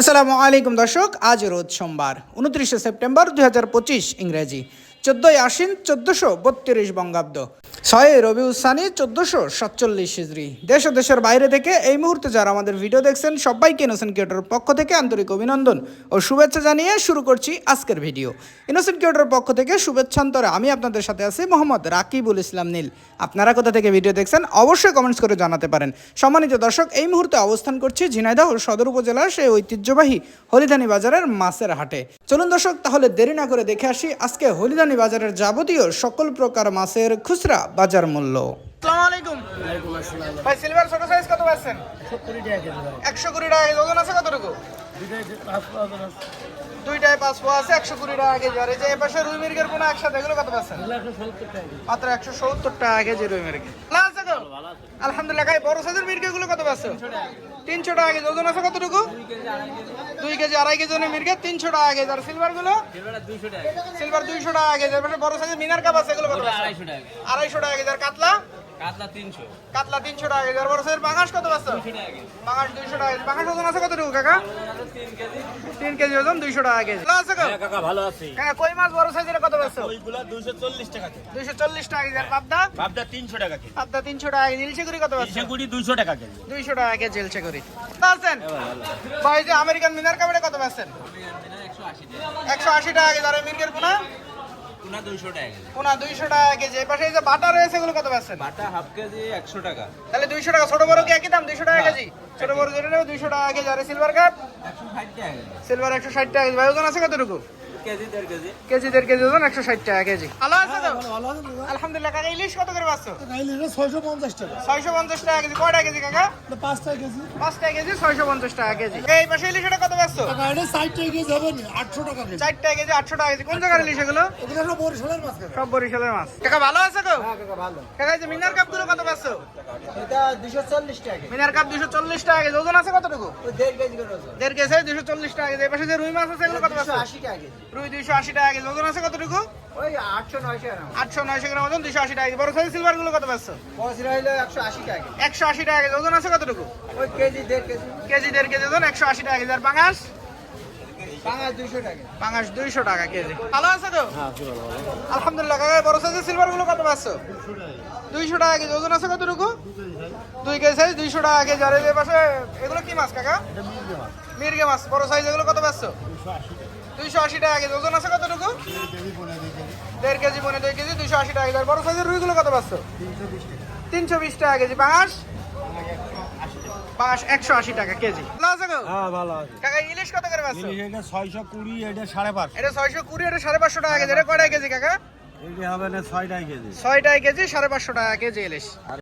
আসসালামু আলাইকুম দর্শক আজ রোজ সোমবার উনত্রিশে সেপ্টেম্বর দু হাজার পঁচিশ ইংরেজি। চোদ্দোই আশ্বিন চোদ্দোশো বত্রিশ বঙ্গাব্দ। ছয় রবি উসানি চোদ্দোশো সাতচল্লিশ হিজড়ি দেশ ও দেশের বাইরে থেকে এই মুহূর্তে যারা আমাদের ভিডিও দেখছেন, সবাইকে ইনোসেন্ট কিউটার পক্ষ থেকে আন্তরিক অভিনন্দন ও শুভেচ্ছা জানিয়ে শুরু করছি আজকের ভিডিও। ইনোসেন্ট কিউটার পক্ষ থেকে শুভেচ্ছান্তরে আমি আপনাদের সাথে আছি মোহাম্মদ রাকিবুল ইসলাম নীল। আপনারা কোথা থেকে ভিডিও দেখছেন, অবশ্যই কমেন্টস করে জানাতে পারেন। সম্মানিত দর্শক, এই মুহূর্তে অবস্থান করছি ঝিনাইদহ সদর উপজেলার সেই ঐতিহ্যবাহী হলিদানি বাজারের মাছের হাটে। চলুন দর্শক, তাহলে দেরি না করে দেখে আসি আজকে হলিদানি বাজারের যাবতীয় সকল প্রকার মাছের খুচরা বাজার মূল্য। আসসালামু আলাইকুম। ভাই সিলভার ছোট সাইজ কত পাচ্ছেন? একশো কুড়ি টাকা কেজি ওজন আছে কতটুকু? দুইটায় পাঁচশো আছে। একশো কুড়ি টাকা কেজি। আর এই যে এপাশে রুই মির্গের একসাথে এগুলো কত পাচ্ছেন? মাত্র একশো সত্তর টাকা কেজি রুই মির্গে আলহামদুলিল্লাহ খাই বড় সাইজের মির্গে গুলো কত পাচ্ছ তিনশো টাকা কেজি ওজন আছে কতটুকু? দুই কেজি আড়াই কেজি ওজনের মির্গে তিনশো টাকা কেজি। আর সিলভারগুলো সিলভার দুইশো টাকা কেজি এপাশে বড় সাইজের মিনার কাপ আছে এগুলো কত আড়াইশো টাকা আড়াইশো টাকা কেজি। আর কাতলা? কাতলা টাকা কেজি আর বড় সাইজের বাঙাশ কত পাচ্ছ বাঙাশ দুইশো টাকা কেজি বাঙাশ ওজন আছে কতটুকু কাকা তিন কেজি ওজন দুইশো টাকা কেজি ভালো আছে গো? কাকা ভালো আছি কাকা কই মাছ বড় সাইজের কত পাচ্ছ ওইগুলা দুইশো চল্লিশ টাকা দুইশো চল্লিশ টাকা কেজি আর পাবদা ভাবটা তিনশো টাকা কেজি পাবদা তিনশো টাকা কেজি ইলশে কত পাচ্ছ সেগুড়ি দুইশো টাকা কেজি দুইশো টাকা কেজি ইলশে আছেন ভাই যে আমেরিকান মিনার কাপড়ে কত পাচ্ছেন একশো আশি টাকা কেজি আর মির্গের পোনা টুনা দুইশো টাকা কেজি। পোনা দুইশো টাকা কেজি। এই পাশে এই যে বাটা রয়েছে এগুলো কত পাচ্ছেন বাটা হাফ কেজি একশো টাকা। তাহলে দুইশো টাকা। ছোট বড় কি একই দাম? দুইশো টাকা কেজি? ছোট বড় যেটা নেবে দুইশো টাকা কেজি। আর সিলভার কাপ একশো ষাট টাকা সিলভার একশো ষাট টাকা কেজি। ভাই ওজন আছে কতটুকু? কেজি দেড় কেজি। কেজি দেড় কেজি ওজন একশো ষাট টাকা কেজি। ভালো আছে তো? আলহামদুলিল্লাহ কাকা ইলিশ কত করে পাচ্ছ? ছয়শো পঞ্চাশ টাকা। ছয়শো পঞ্চাশ টাকা কেজি। কয়টা কেজি কাকা? পাঁচ টাকা কেজি। পাঁচ টাকা কেজি ছয়শো পঞ্চাশ টাকা কেজি। এই পাশে ইলিশটা কত পাচ্ছ? ষাট টাকা কেজি হবে আটশো টাকা কেজি। চার টাকা কেজি আটশো টাকা কেজি। কোন জায়গার ইলিশ এগুলো? সব বরিশালের মাছ সব বরিশালের মাছ। কাকা ভালো আছে তো ভালো। কাকা যে মিনার কাপগুলো কত পাচ্ছ? এটা দুশো চল্লিশ টাকা মিনার কাপ দুশো চল্লিশ টাকা কেজি। ওজন আছে কতটুকু? দেড় কেজি দেড় কেজি দুশো চল্লিশ টাকা কেজি। এই পাশে যে রুই মাছ আছে এগুলো কত পাচ্ছ? আশি টাকা কেজি। রুই দুইশো আশি টাকা কেজি ওজন আছে কতটুকু? ওই আটশো নয়শো গ্রাম। আটশো নয়শো গ্রাম ওজন দুইশো আশি টাকা কেজি। বড় সাইজ সিলভারগুলো কত পাচ্ছ? একশো আশি টাকা একশো আশি টাকা কেজি। ওজন আছে কতটুকু? ওই কেজি দেড় কেজি। কেজি দেড় কেজি ওজন একশো আশি টাকা কেজি। আর পাঙাশ? পাঙাশ দুইশো টাকা পাঙাশ দুইশো টাকা কেজি। ভালো আছে তো? আলহামদুলিল্লাহ কাকা বড় সাইজের সিলভারগুলো কত পাচ্ছ? দুইশো টাকা কেজি। ওজন আছে কতটুকু? দুই কেজি সাইজ। দুইশো টাকা কেজি। আর এই পাশে এগুলো কি মাছ কাকা? মির্গে মাছ বড় সাইজ এগুলো কত পাচ্ছ? দুইশো আশি টাকা কেজি ওজন আছে কতটুকু? দেড় কেজি পনেরো দুই কেজি দুইশো আশি টাকা কেজি। বড় সাইজের রুইগুলো কত পাচ্ছ? তিনশো বিশ টাকা কেজি। পাঙাশ পাঙাশ একশো আশি টাকা কেজি। ভালো আছে হ্যাঁ ভালো আছে। কাকা ইলিশ কত করে পাচ্ছ? এটা ছয়শো কুড়ি এটা সাড়ে পাঁচশো এটা ছয়শো কুড়ি এটা সাড়ে পাঁচশো টাকা কেজি। এটা কেজি কাকা? এটা হবে না ছয় টাকা কেজি। ছয়টায় কেজি সাড়ে পাঁচশো টাকা কেজি ইলিশ।